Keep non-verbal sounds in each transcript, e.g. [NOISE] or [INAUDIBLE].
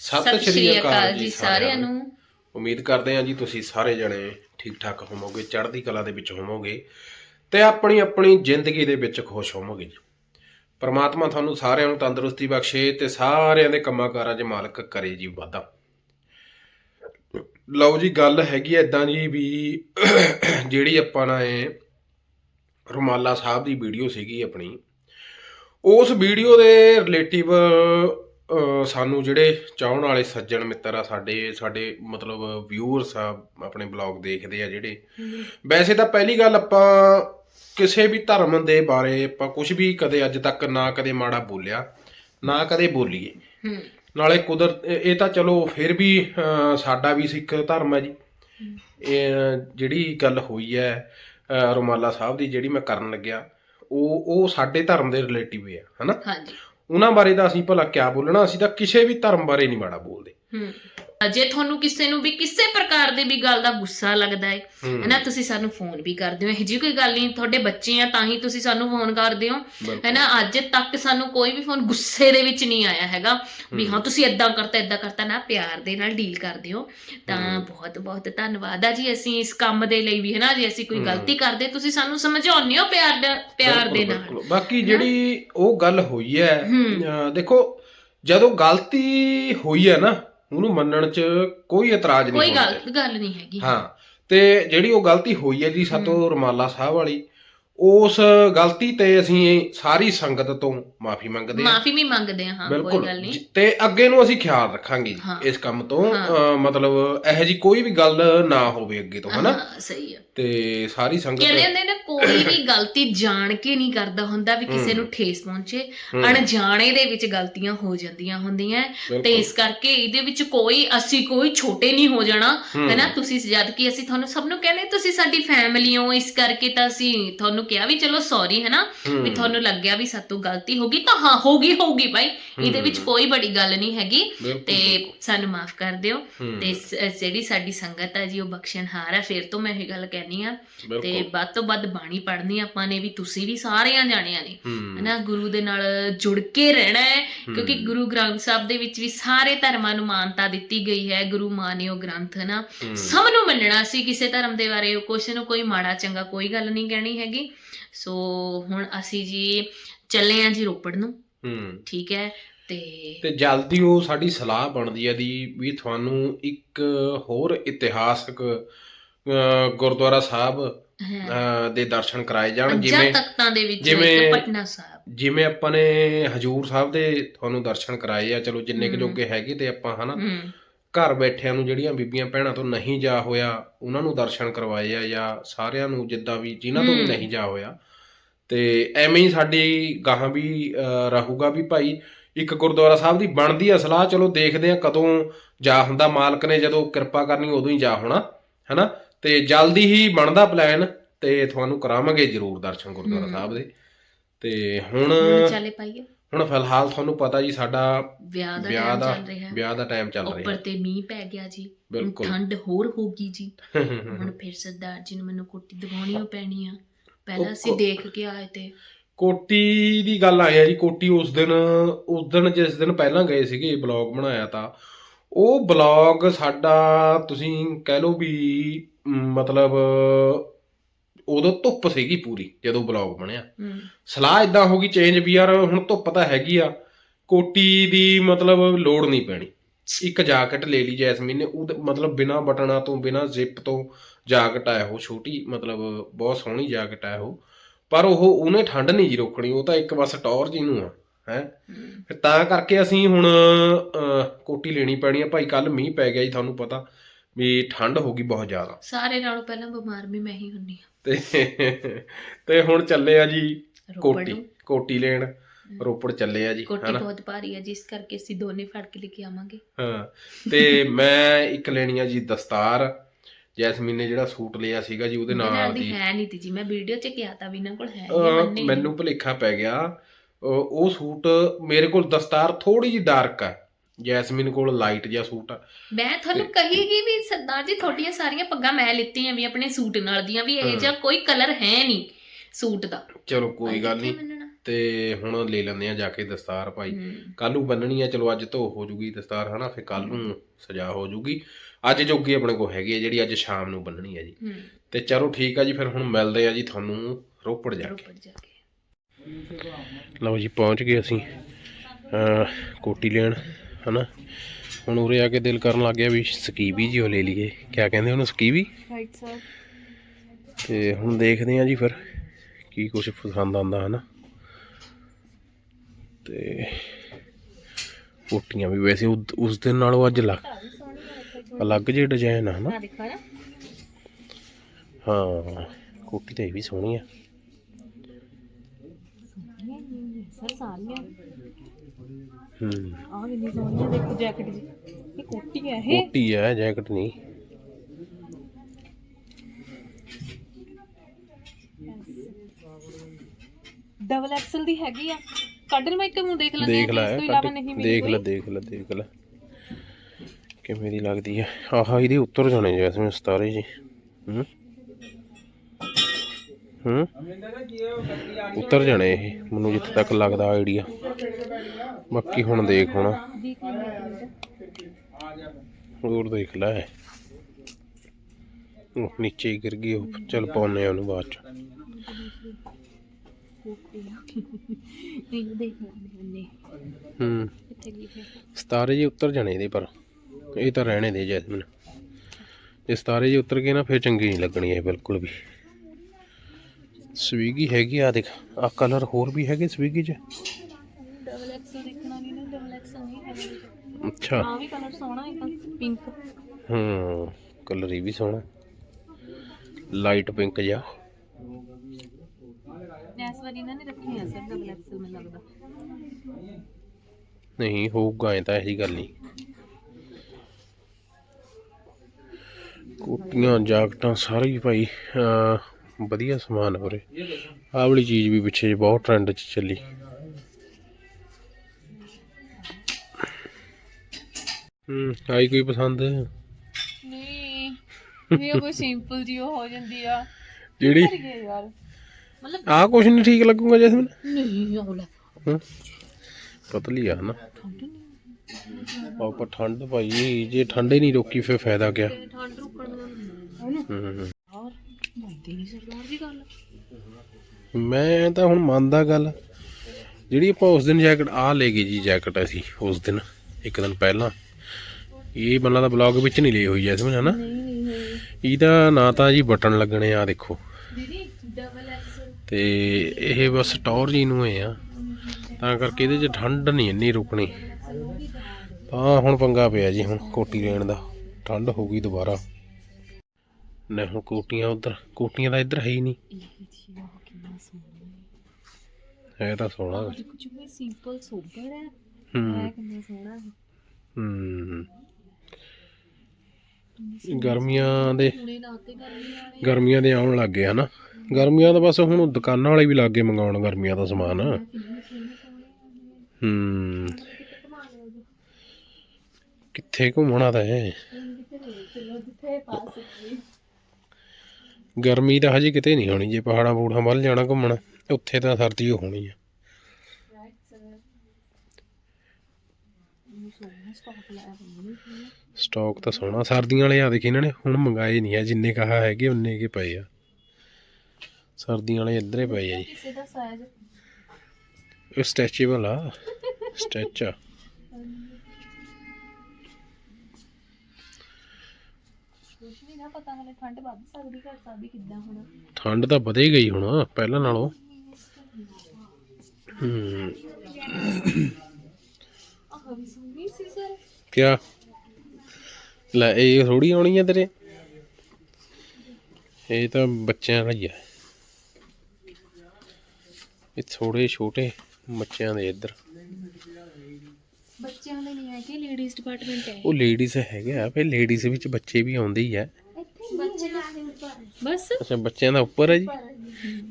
ਸਤਿ ਸ਼੍ਰੀ ਅਕਾਲ ਜੀ ਸਾਰਿਆਂ ਨੂੰ। ਉਮੀਦ ਕਰਦੇ ਹਾਂ ਜੀ ਤੁਸੀਂ ਸਾਰੇ ਜਣੇ ਠੀਕ ਠਾਕ ਹੋਵੋਗੇ ਚੜ੍ਹਦੀ ਕਲਾ ਦੇ ਵਿੱਚ ਹੋਵੋਗੇ ਤੇ ਆਪਣੀ ਆਪਣੀ ਜ਼ਿੰਦਗੀ ਦੇ ਵਿੱਚ ਖੁਸ਼ ਹੋਵੋਗੇ ਜੀ। ਪਰਮਾਤਮਾ ਤੁਹਾਨੂੰ ਸਾਰਿਆਂ ਨੂੰ ਤੰਦਰੁਸਤੀ ਬਖਸ਼ੇ ਤੇ ਸਾਰਿਆਂ ਦੇ ਕੰਮਾਂ ਕਾਰਾਂ 'ਚ ਮਾਲਕ ਕਰੇ ਜੀ ਵਾਧਾ। ਲਓ ਜੀ ਗੱਲ ਹੈਗੀ ਐ ਇਦਾਂ ਜੀ ਵੀ ਜਿਹੜੀ ਆਪਾਂ ਨਾ ਰੁਮਾਲਾ ਸਾਹਿਬ ਦੀ ਵੀਡੀਓ ਸੀਗੀ ਆਪਣੀ ਉਸ ਵੀਡੀਓ ਦੇ ਰਿਲੇਟਿਵ ਸਾਨੂੰ ਜਿਹੜੇ ਚਾਹਣ ਵਾਲੇ ਸੱਜਣ ਮਿੱਤਰ ਆ ਸਾਡੇ ਸਾਡੇ ਮਤਲਬ ਵਿਊਅਰਸ ਆ ਆਪਣੇ ਬਲੌਗ ਦੇਖਦੇ ਆ ਜਿਹੜੇ। ਵੈਸੇ ਤਾਂ ਪਹਿਲੀ ਗੱਲ ਆਪਾਂ ਕਿਸੇ ਵੀ ਧਰਮ ਦੇ ਬਾਰੇ ਆਪਾਂ ਕੁਝ ਵੀ ਕਦੇ ਅੱਜ ਤੱਕ ਨਾ ਕਦੇ ਮਾੜਾ ਬੋਲਿਆ ਨਾ ਕਦੇ ਬੋਲੀਏ। ਨਾਲੇ ਕੁਦਰਤ ਇਹ ਤਾਂ ਚਲੋ ਫਿਰ ਵੀ ਸਾਡਾ ਵੀ ਸਿੱਖ ਧਰਮ ਹੈ ਜੀ। ਇਹ ਜਿਹੜੀ ਗੱਲ ਹੋਈ ਹੈ ਰੁਮਾਲਾ ਸਾਹਿਬ ਦੀ ਜਿਹੜੀ ਮੈਂ ਕਰਨ ਲੱਗਿਆ ਉਹ ਉਹ ਸਾਡੇ ਧਰਮ ਦੇ ਰਿਲੇਟਿਵ ਹੈ ਹਨਾ? ਹਾਂਜੀ। ਉਹਨਾਂ ਬਾਰੇ ਤਾਂ ਅਸੀਂ ਭਲਾ ਕਿਆ ਬੋਲਣਾ? ਅਸੀਂ ਤਾਂ ਕਿਸੇ ਵੀ ਧਰਮ ਬਾਰੇ ਨਹੀਂ ਮਾੜਾ ਬੋਲਦੇ। ਜੇ ਤੁਹਾਨੂੰ ਕਿਸੇ ਨੂੰ ਵੀ ਕਿਸੇ ਪ੍ਰਕਾਰ ਦੀ ਵੀ ਗੱਲ ਦਾ ਗੁੱਸਾ ਲੱਗਦਾ ਹੈ ਹੈਨਾ ਤੁਸੀਂ ਸਾਨੂੰ ਫੋਨ ਵੀ ਕਰਦੇ ਹੋ ਇਹ ਜੀ ਕੋਈ ਗੱਲ ਨਹੀਂ ਤੁਹਾਡੇ ਬੱਚੇ ਆ ਤਾਂ ਹੀ ਤੁਸੀਂ ਸਾਨੂੰ ਫੋਨ ਕਰਦੇ ਹੋ ਬਿਲਕੁਲ। ਹੈਨਾ ਅੱਜ ਤੱਕ ਸਾਨੂੰ ਕੋਈ ਵੀ ਫੋਨ ਗੁੱਸੇ ਦੇ ਵਿੱਚ ਨਹੀਂ ਆਇਆ ਹੈਗਾ ਵੀ ਹੂੰ। ਤੁਸੀਂ ਇਦਾਂ ਕਰਤਾ ਇਦਾਂ ਕਰਤਾ ਨਾ ਪਿਆਰ ਦੇ ਨਾਲ ਡੀਲ ਕਰਦੇ ਹੋ ਤਾਂ। ਬਹੁਤ ਬਹੁਤ ਧੰਨਵਾਦ ਆ ਜੀ ਅਸੀਂ ਇਸ ਕੰਮ ਦੇ ਲਈ ਵੀ ਹੈਨਾ ਜੇ ਅਸੀਂ ਕੋਈ। ਗਲਤੀ ਕਰਦੇ ਤੁਸੀਂ ਸਾਨੂੰ ਸਮਝਾਉਂਦੇ ਹੋ ਪਿਆਰ ਦਾ ਪਿਆਰ ਦੇ ਬਿਲਕੁਲ, ਨਾਲ ਬਿਲਕੁਲ। ਬਾਕੀ ਜਿਹੜੀ ਉਹ ਗੱਲ ਹੋਈ ਹੈ। ਅਹ, ਦੇਖੋ ਜਦੋਂ ਗਲਤੀ ਹੋਈ ਹੈ ਨਾ ਉਹਨੂੰ ਮੰਨਣ 'ਚ ਕੋਈ ਇਤਰਾਜ਼ ਨਹੀਂ ਕੋਈ ਹੋਣਾ ਗਲਤ ਗੱਲ ਨਹੀਂ ਹੈਗੀ। ਹਾਂ ਤੇ ਜਿਹੜੀ ਉਹ ਗਲਤੀ ਹੋਈ ਹੈ ਜੀ ਸਾਤੋਂ ਰਮਾਲਾ ਸਾਹਿਬ ਵਾਲੀ ਉਸ ਗਲਤੀ ਤੇ ਅਸੀਂ ਸਾਰੀ ਸੰਗਤ ਤੋਂ ਮਾਫੀ ਮੰਗਦੇ ਹਾਂ। ਮਾਫੀ ਵੀ ਮੰਗਦੇ ਹਾਂ ਹਾਂ ਕੋਈ ਗੱਲ ਨਹੀਂ। ਤੇ ਅੱਗੇ ਨੂੰ ਅਸੀਂ ਖਿਆਲ ਰੱਖਾਂਗੇ ਜੀ ਹਾਂ। ਇਸ ਕੰਮ ਤੋਂ। ਮਤਲਬ ਇਹੋ ਜੀ ਕੋਈ ਵੀ ਗੱਲ ਨਾ ਹੋਵੇ ਅੱਗੇ ਤੋਂ ਹਨਾ? ਹਾਂ ਸਹੀ ਹੈ ਤੇ ਸਾਰੀ ਸੰਗਤ ਕਹਿੰਦੇ ਹੁੰਦੇ ਨੇ ਕੋਈ ਵੀ ਗਲਤੀ ਜਾਣ ਕੇ ਨਹੀਂ ਕਰਦਾ ਹੁੰਦਾ ਵੀ ਕਿਸੇ ਨੂੰ ਠੇਸ ਪਹੁੰਚੇ। ਅਣਜਾਣੇ ਦੇ ਵਿੱਚ ਗਲਤੀਆਂ ਹੋ ਜਾਂਦੀਆਂ ਹੁੰਦੀਆਂ। ਤੇ ਬਿਲਕੁਲ। ਇਸ ਕਰਕੇ ਇਹਦੇ ਵਿੱਚ ਕੋਈ ਅਸੀਂ ਕੋਈ ਛੋਟੇ ਨਹੀਂ ਹੋ ਜਾਣਾ। ਹੈਨਾ? ਤੁਸੀਂ ਜਦ ਕਿ ਅਸੀਂ ਤੁਹਾਨੂੰ ਸਭ ਨੂੰ ਕਹਿੰਦੇ ਤੁਸੀਂ ਸਾਡੀ ਫੈਮਿਲੀ ਹੋ ਇਸ ਕਰਕੇ ਤਾਂ ਅਸੀਂ ਤੁਹਾਨੂੰ ਕਿਹਾ ਵੀ ਚਲੋ ਸੌਰੀ ਹੈਨਾ ਵੀ ਹੂੰ। ਤੁਹਾਨੂੰ ਲੱਗਿਆ ਵੀ ਸਾਤੋਂ ਗਲਤੀ ਹੋ ਗਈ ਤਾਂ ਹਾਂ ਹੋਗੀ ਹੋਗੀ ਭਾਈ ਇਹਦੇ ਵਿੱਚ ਹੂੰ। ਕੋਈ ਬੜੀ ਗੱਲ ਨਹੀਂ ਹੈਗੀ ਤੇ। ਸਾਨੂੰ ਮਾਫ ਕਰ ਦਿਓ ਹੂੰ। ਤੇ ਸ- ਜਿਹੜੀ ਸਾਡੀ ਸੰਗਤ ਹੈ ਜੀ ਉਹ ਬਖਸ਼ਣਹਾਰ ਹੈ ਫਿਰ ਤੋਂ ਮੈਂ ਇਹ ਗੱਲ ਕਹਿਣੀ ਆ ਤੇ ਬਿਲਕੁਲ ਵੱਧ ਤੋਂ ਵੱਧ ਬਾਣੀ ਪੜ੍ਹਨੀ ਆਪਾਂ ਨੇ ਵੀ ਤੁਸੀਂ ਵੀ ਸਾਰਿਆਂ ਜਾਣਿਆਂ ਨੇ ਹੂੰ। ਹਨਾ ਗੁਰੂ ਦੇ ਨਾਲ ਜੁੜ ਕੇ ਰਹਿਣਾ ਹੈ ਕਿਉਂਕਿ ਗੁਰੂ ਗ੍ਰੰਥ ਸਾਹਿਬ ਦੇ ਵਿੱਚ ਵੀ ਸਾਰੇ ਧਰਮਾਂ ਨੂੰ ਮਾਨਤਾ ਦਿੱਤੀ ਗਈ ਹੈ ਗੁਰੂ ਮਾਨਿਓ ਗ੍ਰੰਥ ਨਾ ਹੂੰ। ਸਭ ਨੂੰ ਮੰਨਣਾ ਸੀ ਕਿਸੇ ਧਰਮ ਦੇ ਬਾਰੇ ਕਿਸੇ ਨੂੰ ਕੋਈ ਮਾੜਾ ਚੰਗਾ ਕੋਈ ਗੱਲ ਨਹੀਂ ਕਹਿਣੀ ਹੈਗੀ ਸੋ ਹੁਣ ਅਸੀਂ ਜੀ ਚੱਲੇ ਆਂ ਜੀ ਰੋਪੜ ਨੂੰ। ਹੂੰ। ਠੀਕ ਹੈ ਤੇ ਤੇ ਜਲਦੀ ਉਹ ਸਾਡੀ ਸਲਾਹ ਬਣਦੀ ਹੈ ਦੀ ਵੀ ਤੁਹਾਨੂੰ ਇੱਕ ਹੋਰ ਇਤਿਹਾਸਕ ਗੁਰਦੁਆਰਾ ਸਾਹਿਬ ਹਾਂ, ਦੇ ਦਰਸ਼ਨ ਕਰਾਏ ਜਾਣ ਜਿਵੇਂ ਤਖਤਾਂ ਦੇ ਵਿੱਚ ਜਿਵੇਂ- ਇੱਕ ਪਟਨਾ ਸਾਹਿਬ। ਜਿਵੇਂ ਆਪਾਂ ਨੇ ਹਜੂਰ ਸਾਹਿਬ ਦੇ ਤੁਹਾਨੂੰ ਦਰਸ਼ਨ ਕਰਾਏ ਆ ਚਲੋ ਜਿੰਨੇ ਕੁ ਹੂੰ। ਜੋਗੇ ਹੈਗੇ ਤੇ ਆਪਾਂ ਹਨਾ। ਹੂੰ। ਘਰ ਬੈਠਿਆਂ ਨੂੰ ਜਿਹੜੀਆਂ ਬੀਬੀਆਂ ਭੈਣਾਂ ਤੋਂ ਨਹੀਂ ਜਾ ਹੋਇਆ ਉਹਨਾਂ ਨੂੰ ਦਰਸ਼ਨ ਕਰਵਾਏ ਆ ਜਾਂ ਸਾਰਿਆਂ ਨੂੰ ਜਿੱਦਾਂ ਵੀ ਜਿਨ੍ਹਾਂ ਤੋਂ ਵੀ। ਨਹੀਂ ਜਾ ਹੋਇਆ ਤੇ ਐਵੇਂ ਹੀ ਸਾਡੀ ਗਾਹਾਂ ਵੀ ਰਹੂਗਾ ਵੀ ਭਾਈ ਇੱਕ ਗੁਰਦੁਆਰਾ ਸਾਹਿਬ ਦੀ ਬਣਦੀ ਆ ਸਲਾਹ ਚਲੋ ਦੇਖਦੇ ਆ ਕਦੋਂ ਜਾ ਹੁੰਦਾ ਮਾਲਕ ਨੇ ਜਦੋਂ ਕਿਰਪਾ ਕਰਨੀ ਉਦੋਂ ਹੀ ਜਾ ਹੋਣਾ ਹੈਨਾ ਤੇ ਜਲਦੀ ਹੀ ਬਣਦਾ ਪਲਾਨ ਤੇ ਤੁਹਾਨੂੰ ਕਰਾਵਾਂਗੇ ਜਰੂਰ ਦਰਸ਼ਨ ਗੁਰਦੁਆਰਾ। ਸਾਹਿਬ ਦੇ ਤੇ ਹੁਣ ਚੱਲੇ ਪਾਈਏ ਹੁਣ ਫਿਲਹਾਲ ਤੁਹਾਨੂੰ ਪਤਾ ਜੀ ਸਾਡਾ ਵਿਆਹ ਦਾ ਵਿਆਹ ਦਾ ਚੱਲ ਰਿਹਾ। ਵਿਆਹ ਦਾ ਟਾਈਮ ਚੱਲ ਉੱਪਰ ਰਿਹਾ ਤੇ ਮੀਂਹ ਪੈ ਗਿਆ ਜੀ। ਬਿਲਕੁਲ। ਠੰਡ ਹੋਰ ਹੋਗੀ ਜੀ। [LAUGHS] ਹੁਣ ਫਿਰ ਸਰਦਾਰ ਜੀ ਨੂੰ ਮੈਨੂੰ ਕੋਟੀ ਦਿਵਾਉਣੀ ਓ ਪੈਣੀ ਆ ਪਹਿਲਾਂ ਅਸੀਂ ਦੇਖ ਕੇ ਆਏ ਤੇ। ਕੋਟੀ ਦੀ ਗੱਲ ਆਈ ਆ ਜੀ ਕੋਟੀ ਉਸ ਦਿਨ ਉਸ ਦਿਨ ਜਿਸ ਦਿਨ ਪਹਿਲਾਂ ਗਏ ਸੀਗੇ ਬਲੌਗ ਬਣਾਇਆ ਤਾਂ ਉਹ ਬਲੌਗ ਸਾਡਾ ਤੁਸੀਂ ਕਹਿ ਲਓ ਵੀ ਮਤਲਬ ਉਦੋਂ ਧੁੱਪ ਸੀਗੀ ਪੂਰੀ ਜਦੋਂ ਬਲੌਗ ਬਣਿਆ। ਸਲਾਹ ਇਦਾਂ ਹੋ ਗਈ ਚੇਂਜ ਵੀ ਯਾਰ ਹੁਣ ਧੁੱਪ ਤਾਂ ਹੈਗੀ ਆ ਕੋਟੀ ਦੀ ਮਤਲਬ ਲੋੜ ਨਹੀਂ ਪੈਣੀ। ਇੱਕ ਜਾਕਟ ਲੈ ਲਈ ਜੈਸਮੀਨ ਨੇ ਉਹ ਮਤਲਬ ਬਿਨਾ ਬਟਨਾਂ ਤੋਂ ਬਿਨਾ ਜ਼ਿਪ ਤੋਂ ਜਾਕਟ ਆ ਉਹ ਛੋਟੀ ਮਤਲਬ ਬਹੁਤ ਸੋਹਣੀ ਜਾਕਟ ਆ ਉਹ ਪਰ ਉਹ ਉਹਨੇ ਠੰਡ ਨਹੀਂ ਜੀ ਰੋਕਣੀ ਉਹ ਤਾਂ ਇੱਕ ਬਸ ਟੌਰ ਜੀ ਨੂੰ ਆ ਹੈ। ਫਿਰ ਤਾਂ ਕਰਕੇ ਅਸੀਂ ਹੁਣ ਕੋਟੀ ਲੈਣੀ ਪੈਣੀ ਆ ਭਾਈ ਕੱਲ ਮੀਂਹ ਪੈ ਗਿਆ ਜੀ ਤੁਹਾਨੂੰ ਪਤਾ। ਵੀ ਠੰਡ ਹੋ ਗਈ ਬਹੁਤ ਜ਼ਿਆਦਾ। ਸਾਰੇ ਨਾਲੋਂ ਪਹਿਲਾਂ ਬਿਮਾਰ ਵੀ ਮੈਂ ਹੀ ਹੁੰਨੀ ਆ ਤੇ ਤੇ ਹੁਣ ਚੱਲੇ ਆ ਜੀ ਕੋਟੀ ਕੋਟੀ ਲੈਣ। ਰੋਪੜ ਚੱਲੇ ਆ ਜੀ ਕੋਟੀ ਬਹੁਤ ਭਾਰੀ ਆ ਜਿਸ ਕਰਕੇ ਅਸੀਂ ਦੋਨੇ ਫੜ ਕੇ ਲੈ ਕੇ ਆਵਾਂਗੇ। ਹਾਂ ਤੇ ਮੈਂ ਇੱਕ ਲੈਣੀ ਆ ਜੀ ਦਸਤਾਰ ਜੈਸਮੀਨ ਨੇ ਜਿਹੜਾ ਸੂਟ ਲਿਆ ਸੀਗਾ ਜੀ ਉਹਦੇ ਨਾਲ ਦੀ ਹੈ ਨਹੀਂ ਤੀ ਜੀ ਮੈਂ ਵੀਡੀਓ 'ਚ ਕਿਹਾ ਤਾਂ ਵੀ ਇਹਨਾਂ ਕੋਲ ਹੈ ਮੰਨੇ ਭੁਲੇਖਾ ਪੈ ਗਿਆ। ਉਹ ਸੂਟ ਮੇਰੇ ਕੋਲ ਦਸਤਾਰ ਥੋੜੀ ਜੀ ਡਾਰਕ ਆ। ਜੈਸਮੀਨ ਕੋਲ ਲਾਈਟ ਜਿਹਾ ਸੂਟ ਆ। ਮੈਂ ਤੁਹਾਨੂੰ ਕਹੀਗੀ ਵੀ ਸਰਦਾਰ ਜੀ ਤੁਹਾਡੀਆਂ ਸਾਰੀਆਂ ਪੱਗਾਂ ਮੈਂ ਲਿੱਤੀਆਂ ਵੀ ਆਪਣੇ ਸੂਟ ਨਾਲ ਦੀਆਂ ਵੀ ਇਹ। ਜਿਹਾ ਕੋਈ ਕਲਰ ਹੈ ਨਹੀਂ ਸੂਟ ਦਾ। ਚਲੋ ਕੋਈ ਗੱਲ ਨਹੀਂ? ਤੇ ਹੁਣ ਲੈ ਲੈਂਦੇ ਆ ਜਾ ਕੇ ਦਸਤਾਰ ਭਾਈ। ਕੱਲ ਨੂੰ ਬੰਨਣੀ ਆ ਚਲੋ ਅੱਜ ਧੋ ਹੋ ਜੂਗੀ ਦਸਤਾਰ ਹਨਾ? ਫਿਰ ਕੱਲ ਨੂੰ ਸਜਾ ਹੋ ਜੂਗੀ। ਅੱਜ ਜੋਗੀ ਆਪਣੇ ਕੋਲ ਹੈਗੀ ਆ ਜਿਹੜੀ ਅੱਜ ਸ਼ਾਮ ਨੂੰ ਬੰਨਣੀ ਆ ਜੀ। ਤੇ ਚਲੋ ਠੀਕ ਆ ਜੀ ਫਿਰ ਹੁਣ ਮਿਲਦੇ ਆ ਜੀ ਤੁਹਾਨੂੰ ਰੋਪੜ ਜਾ ਕੇ। ਕੇ। ਲਓ ਜੀ ਪਹੁੰਚ ਗਏ ਅਸੀਂ ਕੋਟੀ ਲੈਣ। ਹਨਾ? ਹੁਣ ਉਰੇ ਆ ਕੇ ਦਿਲ ਕਰਨ ਲੱਗ ਗਿਆ ਵੀ ਸਕੀਵੀ ਜੀ ਉਹ ਲੈ ਲਈਏ। ਕਿਆ ਕਹਿੰਦੇ ਉਹਨੂੰ ਸਕੀਵੀ? ਰਾਈਟ ਸਰ ਤੇ ਹੁਣ ਦੇਖਦੇ ਆ ਜੀ ਫਿਰ ਕੀ ਕੁਝ ਪਸੰਦ ਆਉਂਦਾ ਹਨਾ? ਤੇ ਕੋਟੀਆਂ ਵੀ ਵੈਸੇ ਉਸ ਦਿਨ ਨਾਲੋਂ ਅੱਜ ਅਲੱਗ ਅਲੱਗ ਜਿਹੇ ਡਿਜ਼ਾਈਨ ਆ ਹਨਾ? ਹਾਂ ਕੋਟੀ ਤਾਂ ਇਹ ਵੀ ਸੋਹਣੀ ਆ। ਸਰ ਸਾਰੀਆਂ। ਹੂੰ। ਆਹ ਕਿੰਨੀ ਸੋਹਣੀ ਹੈ ਦੇਖੋ ਜੈਕਟ ਜੀ। ਇਹ ਕੋਟੀ ਹੈ ਇਹ। ਕੋਟੀ ਆ ਜੈਕਟ ਨਹੀਂ। ਡਬਲ ਐਕਸਲ ਦੀ ਹੈਗੀ ਆ। ਕੱਢ ਲਵਾਂ ਇੱਕ ਨੂੰ ਦੇਖ ਲੈਂਦੇ ਦੇਖ ਆ ਲੈ ਇਸ ਤੋਂ ਇਲਾਵਾ ਨਹੀਂ ਮਿਲੀ ਦੇਖ ਲੈ। ਦੇਖ ਲੈ ਦੇਖ ਲੈ। ਕਿਵੇਂ ਦੀ ਲੱਗਦੀ ਆ। ਆਹਾ ਇਹਦੇ ਉੱਤਰ ਜਾਣੇ ਜੈਸਮੀਨ ਸਤਾਰੇ ਜੀ। ਹੂੰ। ਹੂੰ? ਉੱਤਰ ਜਾਣੇ ਇਹ। ਮੈਨੂੰ ਜਿੱਥੇ ਤੱਕ ਲੱਗਦਾ ਆਈਡੀਆ। ਬਾਕੀ ਹੁਣ ਦੇਖ ਹੁਣ। ਹੋਰ ਦੇਖ ਲੈ। ਉਹ ਨੀਚੇ ਗਿਰ ਗਈ, ਉਹ ਚੱਲ ਪਾਉਨੇ ਆ ਉਹਨੂੰ ਬਾਅਦ ਚ। ਕੋਟੀ ਨਹੀਂ ਹੂੰ। ਸਤਾਰੇ ਜੀ ਉੱਤਰ ਜਾਣੇ ਇਹਦੇ ਪਰ। ਇਹ ਤਾਂ ਰਹਿਣੇ ਦੇ ਜੈਸਮੀਨ। ਜੇ ਸਤਾਰੇ ਜੀ ਉਤਰ ਗਏ ਨਾ, ਫਿਰ ਚੰਗੀ ਨਹੀਂ ਲੱਗਣੀ ਇਹ, ਬਿਲਕੁਲ ਵੀ। ਸਵੀਗੀ ਹੈਗੀ ਆ ਦੇਖ ਆ ਕਲਰ ਹੋਰ ਵੀ ਹੈਗੇ ਸਵੀਗੀ 'ਚ? ਡਬਲ ਐਕਸਲ ਦੇਖਣਾ ਨਹੀਂ ਨਾ ਡਬਲ ਐਕਸਲ ਨਹੀਂ ਅੱਛਾ। ਆ ਵੀ ਕਲਰ ਸੋਹਣਾ ਹੈ ਪਿੰਕ ਹੂੰ ਕਲਰ ਇਹ ਵੀ ਸੋਹਣਾ ਲਾਈਟ ਪਿੰਕ ਜਿਹਾ। ਇਸ ਵਾਰੀ ਇਹਨਾਂ ਨੇ ਰੱਖੀ ਆ ਸਰ ਡਬਲ ਐਕਸਲ ਮੈਨੂੰ ਲੱਗਦਾ। ਨਹੀਂ ਹੋਊਗਾ ਐ ਤਾਂ ਇਹੀ ਗੱਲ ਨਹੀਂ ਕੋਟੀਆਂ ਜਾਕਟਾਂ ਸਾਰੇ ਹੀ ਭਾਈ ਵਧੀਆ ਸਮਾਨ ਹੋ ਰਹੇ ਆਹ ਵਾਲੀ ਚੀਜ਼ ਵੀ ਪਿੱਛੇ ਬਹੁਤ ਟ੍ਰੈਂਡ 'ਚ ਚੱਲੀ। ਹੂੰ ਆਈ ਕੋਈ ਪਸੰਦ? ਨਹੀਂ ਇਹ ਕੋਈ ਸਿੰਪਲ ਜੀ ਹੋ ਜਾਂਦੀ ਆ। ਜਿਹੜੀ? ਯਾਰ? ਮਤਲਬ ਆਹ ਕੁਛ ਨਹੀਂ ਠੀਕ ਲੱਗੂਗਾ ਜੈਸਮਨ? ਨਹੀਂ ਉਹ ਲੈ। ਹੂੰ ਪਤਲੀ ਆ ਨਾ। ਪਰ ਠੰਡ ਭਾਈ ਜੇ ਠੰਡ ਨਹੀਂ ਰੋਕੀ ਫਿਰ ਫਾਇਦਾ ਕਿਆ? ਠੰਡ ਰੁਕਣ ਹੂੰ ਹੂੰ। ਮੰਨਦੀ ਨਹੀਂ ਸਰਦਾਰ ਜੀ ਗੱਲ। ਮੈਂ ਤਾਂ ਹੁਣ ਮੰਨਦਾ ਗੱਲ ਜਿਹੜੀ ਆਪਾਂ ਉਸ ਦਿਨ ਜੈਕਟ ਆ ਲੈ ਗਏ ਜੀ ਜੈਕਟ ਅਸੀਂ ਉਸ ਦਿਨ ਇੱਕ ਦਿਨ ਪਹਿਲਾਂ। ਇਹ ਬੰਨਾ ਦਾ ਬਲੌਗ ਵਿੱਚ ਨਹੀਂ ਲਈ ਹੋਈ ਜੈਸਮਨ ਹੈ ਨਾ? ਨਹੀਂ ਨਹੀਂ ਨਹੀਂ। ਇਹਦਾ ਨਾ ਤਾਂ ਜੀ ਬਟਨ ਲੱਗਣੇ ਆ ਦੇਖੋ। ਤੇ ਇਹ ਬਸ ਟੌਰ ਜੀ ਨੂੰ ਇਹ ਆ। ਤਾਂ ਕਰਕੇ ਇਹਦੇ 'ਚ ਠੰਡ ਨਹੀਂ ਇੰਨੀ ਰੁਕਣੀ। ਤਾਂ ਹੁਣ ਪੰਗਾ ਪਿਆ ਜੀ ਹੁਣ ਕੋਟੀ ਲੈਣ ਦਾ। ਠੰਡ ਹੋ ਗਈ ਦੁਬਾਰਾ। ਨਹੀਂ ਹੁਣ ਕੋਟੀਆਂ ਉਧਰ ਕੋਟੀਆਂ ਤਾਂ ਇੱਧਰ ਹੈ ਹੀ ਨਹੀਂ। ਇਹ ਜੀ ਉਹ ਕਿੰਨਾ ਸੋਹਣਾ ਹੈ ਤਾਂ ਸੋਹਣਾ ਹੈ ਕੁਝ ਵੀ ਸਿੰਪਲ ਸੋਬਰ ਹੈ। ਹੂੰ। ਇਹ ਕਿੰਨਾ ਸੋਹਣਾ ਹੈ। ਹੂੰ। ਗਰਮੀਆਂ ਦੇ ਗਰਮੀਆਂ ਦੇ ਆਉਣ ਲੱਗ ਗਏ ਹਨਾ। ਗਰਮੀਆਂ ਦਾ ਬਸ ਹੁਣ ਦੁਕਾਨਾਂ ਵਾਲੇ ਵੀ ਲੱਗ ਗਏ ਮੰਗਾਉਣ ਗਰਮੀਆਂ ਦਾ ਸਮਾਨ। ਹੂੰ। ਕਿੱਥੇ ਘੁੰਮਣਾ ਤਾਂ ਹੈ ਕਿਤੇ ਨਹੀਂ ਚਲੋ ਜਿੱਥੇ ਪਾ ਸਕੀਏ ਗਰਮੀ ਤਾਂ ਹਜੇ ਕਿਤੇ ਨਹੀਂ ਹੋਣੀ ਜੇ ਪਹਾੜਾਂ ਪੂੜਾਂ ਵੱਲ ਜਾਣਾ ਘੁੰਮਣ ਉੱਥੇ ਤਾਂ ਸਰਦੀ ਹੋਣੀ ਆ। ਸਟਾਕ ਤਾਂ ਸੋਹਣਾ ਸਰਦੀਆਂ ਵਾਲੇ ਆ ਦੇਖੀ ਇਹਨਾਂ ਨੇ ਹੁਣ ਮੰਗਾਏ ਨਹੀਂ ਆ ਜਿੰਨੇ ਕਹਾ ਹੈਗੇ ਉਨੇ ਕੇ ਪਏ ਆ। ਸਰਦੀਆਂ ਵਾਲੇ ਇੱਧਰੇ ਪਏ ਆ ਜੀ। ਕਿਸੇ ਦਾ ਸਾਈਜ਼ ਇਹ ਸਟ੍ਰੈਚੇਬਲ ਆ ਸਟ੍ਰੈਚ ਆ। ਕੁਝ ਨਹੀਂ ਨਾ ਪਤਾ ਹਲੇ ਠੰਡ ਵੱਧ ਸਕਦੀ ਘਟ ਸਕਦੀ ਕਿੱਦਾਂ ਹੋਣਾ? ਠੰਡ ਤਾਂ ਵਧੇ ਗਈ ਹੁਣ ਪਹਿਲਾਂ ਨਾਲੋਂ। ਹੂੰ। ਆਹ ਵੀ ਸੋਹਣੀ ਸੀ ਸਰ। ਕਿਆ? ਲੈ ਇਹ ਥੋੜੀ ਆਉਣੀ ਆ ਤੇਰੇ? ਇਹ ਤਾਂ ਬੱਚਿਆਂ ਦਾ ਹੀ ਆ। ਇਹ ਥੋੜੇ ਛੋਟੇ ਬੱਚਿਆਂ ਦੇ ਇੱਧਰ। ਬੱਚਿਆਂ ਨਹੀਂ ਹੈ ਕਿ ਲੇਡੀਜ਼ ਡਿਪਾਰਟਮੈਂਟ ਹੈ? ਉਹ ਲੇਡੀਜ਼ ਹੈਗੇ ਆ ਫੇ ਲੇਡੀਜ਼ ਵਿੱਚ ਬੱਚੇ ਵੀ ਆਉਂਦੇ ਹੀ ਆ। ਬੱਚੇ ਬਸ? ਅੱਛਾ ਬੱਚਿਆਂ ਦਾ ਉੱਪਰ ਹੈ ਜੀ?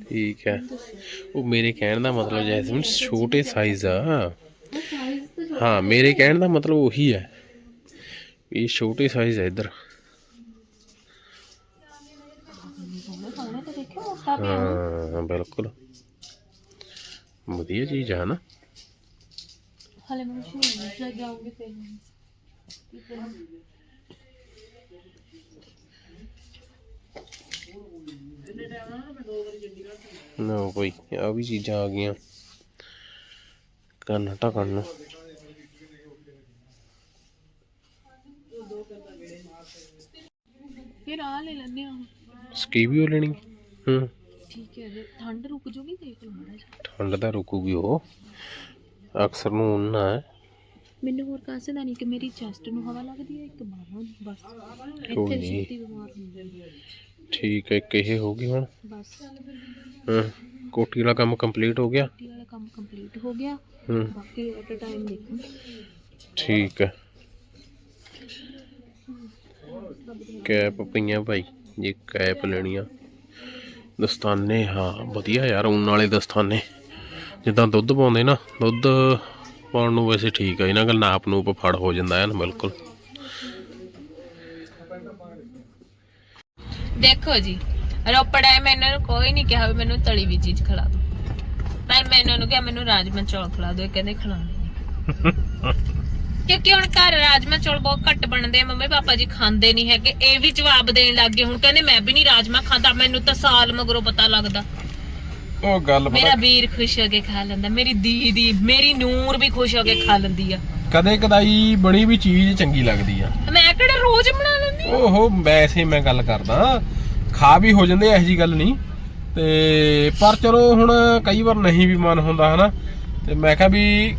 ਠੀਕ ਹੈ ਉਹ ਮੇਰੇ ਕਹਿਣ ਦਾ ਮਤਲਬ ਜੈਸਮੀਨ ਛੋਟੇ ਸਾਈਜ਼ ਆ। ਹਾਂ ਮੇਰੇ ਕਹਿਣ ਦਾ ਮਤਲਬ ਉਹੀ ਹੈ ਇਹ ਛੋਟੇ ਸਾਈਜ਼ ਹੈ ਇੱਧਰ। ਹਾਂ ਬਿਲਕੁਲ। ਵਧੀਆ ਚੀਜ਼ ਆ ਨਾ ਹਲੇ ਮੈਂ ਸ਼ੂਜ਼ ਲੈ ਕੇ ਆਉਂਗੀ ਫਿਰ ਨਾ ਕੋਈ ਆ ਵੀ ਚੀਜ਼ਾਂ ਆ ਗਈਆਂ। ਕੰਨ ਢੱਕਣ ਨੂੰ ਫਿਰ ਆ ਲੈ ਲੈਣੇ ਆ ਸਕੀਵੀਓ ਲੈਣੀ। ਹੂੰ। ਠੀਕ ਹੈ ਠੰਡ ਰੁਕ ਜੂਗੀ ਦੇਖ ਲਓ ਮਾੜਾ ਠੰਡ ਤਾਂ ਰੁਕੂਗੀ ਉਹ। ਅਕਸਰ ਨੂੰ ਉਹਨਾਂ ਹੈ। ਮੈਨੂੰ ਹੋਰ ਕਾਸੇ ਦਾ ਨਹੀਂ ਕਿ ਮੇਰੀ ਚੈਸਟ ਨੂੰ ਹਵਾ ਲੱਗਦੀ ਹੈ ਇੱਕ ਬਾਹਾਂ ਨੂੰ ਬਸ। ਇੱਥੇ ਨਹੀਂ। ਛੇਤੀ ਬਿਮਾਰ ਹੁੰਦੀ ਹੈ। ਠੀਕ ਹੈ ਇੱਕ ਇਹ ਹੋ ਗਈ ਹੁਣ। ਬਸ। ਹਾਂ ਕੋਠੀ ਵਾਲਾ ਕੰਮ ਕੰਪਲੀਟ ਹੋ ਗਿਆ? ਟੀ ਵਾਲਾ ਕੰਮ ਕੰਪਲੀਟ ਹੋ ਗਿਆ। ਬਾਕੀ ਐਟ ਟਾਈਮ ਦੇਖੋ। ਠੀਕ ਹੈ। ਕੈਪ ਪਈਆਂ ਭਾਈ ਜੀ ਕੈਪ ਲੈਣੀਆਂ ਦਸਤਾਨੇ ਹਾਂ ਵਧੀਆ ਯਾਰ ਉਨ ਵਾਲੇ ਦਸਤਾਨੇ। ਜਿੱਦਾਂ ਦੁੱਧ ਪਾਉਂਦੇ ਨਾ, ਦੁੱਧ ਪਾਉਣ ਨੂੰ ਵੈਸੇ ਠੀਕ ਹੈ ਇਹਨਾਂ ਕੋਲ ਨਾਪ ਨੂਪ ਫੜ ਹੋ ਜਾਂਦਾ ਹੈ ਨਾ ਬਿਲਕੁਲ। ਦੇਖੋ ਜੀ, ਰੋਪੜ ਆਏ, ਮੈਂ ਇਹਨਾਂ ਨੂੰ ਕੋਈ ਨਹੀਂ ਕਿਹਾ ਵੀ ਮੈਨੂੰ ਤਲੀ ਵੀ ਚੀਜ਼ ਖਿਲਾ ਦਿਓ। ਪਰ ਮੈਂ ਇਹਨਾਂ ਨੂੰ ਕਿਹਾ, ਮੈਨੂੰ ਰਾਜਮਾ ਚੌਲ ਖਿਲਾ ਦਿਓ, ਇਹ ਕਹਿੰਦੇ ਖਿਲਾਉਣੇ ਕਿਉਂਕਿ ਹੁਣ ਘਰ ਰਾਜਮਾ ਚੌਲ ਬਹੁਤ ਘੱਟ ਬਣਦੇ ਆ, ਮੰਮੀ ਪਾਪਾ ਜੀ ਖਾਂਦੇ ਨਹੀਂ ਹੈਗੇ, ਇਹ ਵੀ ਜਵਾਬ ਦੇਣ ਲੱਗ ਗਏ, ਹੁਣ ਕਹਿੰਦੇ ਮੈਂ ਵੀ ਨਹੀਂ ਰਾਜਮਾ ਖਾਂਦਾ, ਮੈਨੂੰ ਤਾਂ ਸਾਲ ਮਗਰੋਂ ਪਤਾ ਲੱਗਦਾ। ਉਹ ਗੱਲ ਮੇਰਾ ਵੀਰ ਖੁਸ਼ ਹੋ ਕੇ ਖਾ ਲੈਂਦਾ ਮੇਰੀ ਦੀਦੀ ਮੇਰੀ ਨੂਰ ਵੀ ਖੁਸ਼ ਹੋ ਕੇ ਖਾ ਲੈਂਦੀ ਆ। ਕਦੇ ਕਦਾਈ ਬਣੀ ਵੀ ਚੀਜ਼ ਚੰਗੀ ਲੱਗਦੀ ਆ। ਮੈਂ ਕਿਹੜਾ ਰੋਜ਼ ਬਣਾ ਲੈਂਦੀ ਓਹੋ ਵੈਸੇ ਮੈਂ ਗੱਲ ਕਰਦਾ ਖਾ ਵੀ ਹੋ ਜਾਂਦੇ ਇਹੋ ਜੀ ਗੱਲ ਨਹੀਂ। ਤੇ ਪਰ ਚਲੋ ਹੁਣ ਕਈ ਵਾਰ ਨਹੀਂ ਵੀ ਮਨ ਹੁੰਦਾ ਹਨਾ। ਤੇ ਮੈਂ ਕਿਹਾ ਵੀ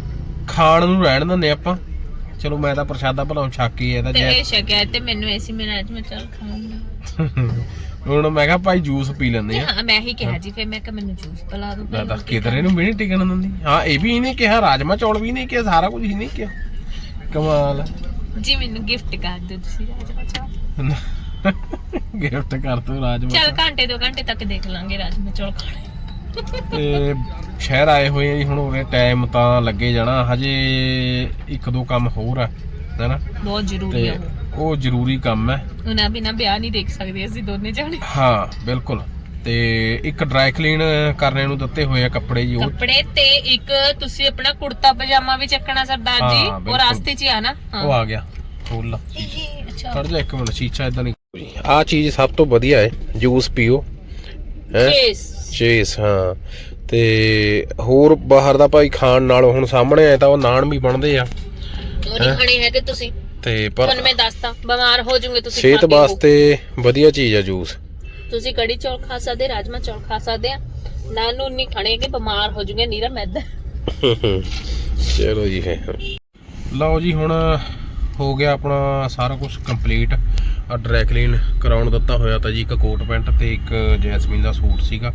ਖਾਣ ਨੂੰ ਰਹਿਣ ਦਿੰਦੇ ਆਪਾਂ। ਚਲੋ ਮੈਂ ਤਾਂ ਪ੍ਰਸ਼ਾਦਾ ਭਲਾਉਂ ਛੱਕ ਕੇ ਇਹਦਾ ਤੇ ਜੈ ਇਹ ਸ਼ਕਿਆ ਤੇ ਮੈਨੂੰ ਐਸੀ ਮੈਂ ਰਾਜਮਾ ਚੌਲ ਖਾਉਂਗਾ ਹੁਣ ਮੈਂ ਕਿਹਾ ਭਾਈ ਜੂਸ ਪੀ ਲੈਂਦੇ ਆ। ਹਾਂ ਮੈਂ ਹੀ ਕਿਹਾ ਜੀ ਫਿਰ ਮੈਂ ਕਿਹਾ ਮੈਨੂੰ ਜੂਸ ਪਿਲਾ ਦਿਓ ਮੈਂ ਤਾਂ ਕਿਧਰੇ ਨੂੰ ਵੀ ਨਹੀਂ ਟਿਕਣ ਦਿੰਦੀ। ਹਾਂ ਇਹ ਵੀ ਇਹਨੇ ਕਿਹਾ ਰਾਜਮਾ ਚੌਲ ਵੀ ਨਹੀਂ ਕਿਹਾ ਸਾਰਾ ਕੁਝ ਹੀ ਨਹੀਂ ਕਿਹਾ। ਕਮਾਲ। ਜੀ ਮੈਨੂੰ ਗਿਫਟ ਕਰ ਦਿਓ ਤੁਸੀਂ ਰਾਜਮਾ ਚੌਲ। ਗਿਫਟ ਕਰ ਤੂੰ ਰਾਜਮਾ ਚੱਲ ਘੰਟੇ ਦੋ ਘੰਟੇ ਤੱਕ ਦੇਖ ਲਾਂਗੇ ਰਾਜਮਾ ਚੌਲ ਖਾਣੇ। ਤੇ ਸ਼ਹਿਰ ਆਏ ਹੋਏ ਆ ਜੀ ਹੁਣ ਉਹਦੇ ਟਾਈਮ ਤਾਂ ਲੱਗੇ ਜਾਣਾ ਹਜੇ ਇੱਕ ਦੋ ਕੰਮ ਹੋਰ ਆ ਹੈਨਾ ਬਹੁਤ ਜ਼ਰੂਰੀ ਆ ਉਹ ਜ਼ਰੂਰੀ ਕੰਮ ਹੈ। ਉਹਨਾਂ ਬਿਨਾ ਵਿਆਹ ਨਹੀਂ ਦੇਖ ਸਕਦੇ ਅਸੀਂ ਦੋਨੇ ਜਾਣੇ। ਹਾਂ ਬਿਲਕੁਲ। ਤੇ ਇੱਕ ਡਰਾਈ ਕਲੀਨ ਕਰਨੇ ਨੂੰ ਦਿੱਤੇ ਹੋਏ ਆ ਕੱਪੜੇ ਜੀ ਉਹ। ਕੱਪੜੇ ਤੇ ਇੱਕ ਤੁਸੀਂ ਆਪਣਾ ਕੁੜਤਾ ਪਜਾਮਾ ਵੀ ਚੱਕਣਾ ਸਰਦਾਰ ਹਾਂ, ਜੀ ਉਹ ਬਿਲਕੁਲ। ਰਾਸਤੇ 'ਚ ਹੀ ਆ ਨਾ? ਉਹ ਆ ਗਿਆ। ਖੋਲ ਲਾ ਅੱਛਾ। ਖੜ ਜਾ ਇੱਕ ਮਿੰਟ ਸ਼ੀਸ਼ਾ ਇਦਾਂ ਨਹੀਂ ਆ ਚੀਜ਼ ਸਭ ਤੋਂ ਵਧੀਆ ਹੈ ਜੂਸ ਪੀਓ। ਹੈ? ਚੇਸ। ਹਾਂ। ਤੇ ਹੋਰ ਬਾਹਰ ਦਾ ਭਾਈ ਖਾਣ ਨਾਲੋਂ ਹੁਣ ਸਾਹਮਣੇ ਆਏ ਤਾਂ ਉਹ ਨਾਨ ਵੀ ਬਣਦੇ ਆ। ਉਹ ਨਹੀਂ ਖਾਣੇ ਹੈਗੇ ਤੁਸੀਂ? ਤੇ ਪਰ ਤੁਹਾਨੂੰ ਮੈਂ ਦੱਸਤਾ ਬਿਮਾਰ ਹੋ ਜਾਓਗੇ ਤੁਸੀਂ ਸਿਹਤ ਖਾ ਕੇ ਉਹ। ਵਾਸਤੇ ਵਧੀਆ ਚੀਜ਼ ਆ ਜੂਸ। ਤੁਸੀਂ ਕੜੀ ਚੌਲ ਖਾ ਸਕਦੇ ਰਾਜਮਾ ਚੌਲ ਖਾ ਸਕਦੇ ਆ। ਨਾਨ ਨੂੰ ਨਹੀਂ ਖਾਣੇ ਬਿਮਾਰ ਹੋ ਜਾਓਗੇ ਨੀਰਾ ਮੈਦਾ ਚਲੋ ਜੀ ਫਿਰ। ਲਓ ਜੀ ਹੁਣ ਹੋ ਗਿਆ ਆਪਣਾ ਸਾਰਾ ਕੁਝ ਕੰਪਲੀਟ ਆ ਡਰਾਈ ਕਲੀਨ ਕਰਾਉਣ ਦਿੱਤਾ ਹੋਇਆ ਤਾਂ ਜੀ ਇੱਕ ਕੋਟ ਪੈਂਟ ਤੇ ਇੱਕ ਜੈਸਮੀਨ ਦਾ ਸੂਟ ਸੀਗਾ।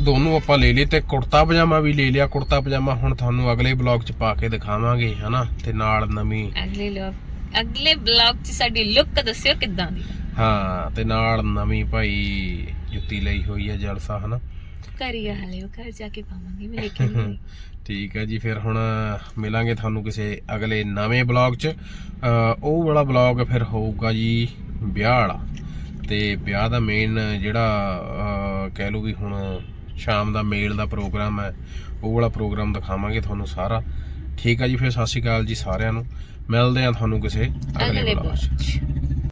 ਦੋਨੋਂ ਆਪਾਂ ਲੈ ਲਏ ਤੇ ਕੁੜਤਾ ਪਜਾਮਾ ਵੀ ਲੈ ਲਿਆ। ਕੁੜਤਾ ਪਜਾਮਾ ਹੁਣ ਤੁਹਾਨੂੰ ਅਗਲੇ ਬਲੌਗ 'ਚ ਪਾ ਕੇ ਦਿਖਾਵਾਂਗੇ ਹਨਾ? ਤੇ ਨਾਲ ਨਵੀਂ ਅਗਲੇ ਲੋਕ ਅਗਲੇ ਬਲੌਗ 'ਚ ਸਾਡੀ ਲੁੱਕ ਦੱਸਿਓ ਕਿੱਦਾਂ ਦੀ। ਹਾਂ ਤੇ ਨਾਲ ਨਵੀਂ ਭਾਈ ਜੁੱਤੀ ਲਈ ਹੋਈ ਹੈ ਜਲਸਾ ਹਨਾ? ਕਰੀਆ ਹਲੇ ਉਹ ਘਰ ਜਾ ਕੇ ਪਾਵਾਂਗੀ ਮੈਂ ਲੇਕਿਨ। [LAUGHS] ਠੀਕ ਹੈ ਜੀ ਫਿਰ ਹੁਣ ਮਿਲਾਂਗੇ ਤੁਹਾਨੂੰ ਕਿਸੇ ਅਗਲੇ ਨਵੇਂ ਬਲੌਗ 'ਚ। ਉਹ ਵਾਲਾ ਬਲੌਗ ਫਿਰ ਹੋਊਗਾ ਜੀ ਵਿਆਹ ਵਾਲਾ। ਤੇ ਵਿਆਹ ਦਾ ਮੇਨ ਜਿਹੜਾ ਕਹਿ ਲਓ ਵੀ ਹੁਣ ਸ਼ਾਮ ਦਾ ਮੇਲ ਦਾ ਪ੍ਰੋਗਰਾਮ ਹੈ ਉਹ ਵਾਲਾ ਪ੍ਰੋਗਰਾਮ ਦਿਖਾਵਾਂਗੇ ਤੁਹਾਨੂੰ ਸਾਰਾ। ਠੀਕ ਹੈ ਜੀ ਫਿਰ ਸਤਿ ਸ਼੍ਰੀ ਅਕਾਲ ਜੀ ਸਾਰਿਆਂ ਨੂੰ। ਮਿਲਦੇ ਆ ਤੁਹਾਨੂੰ ਕਿਸੇ ਅਗਲੇ 'ਚ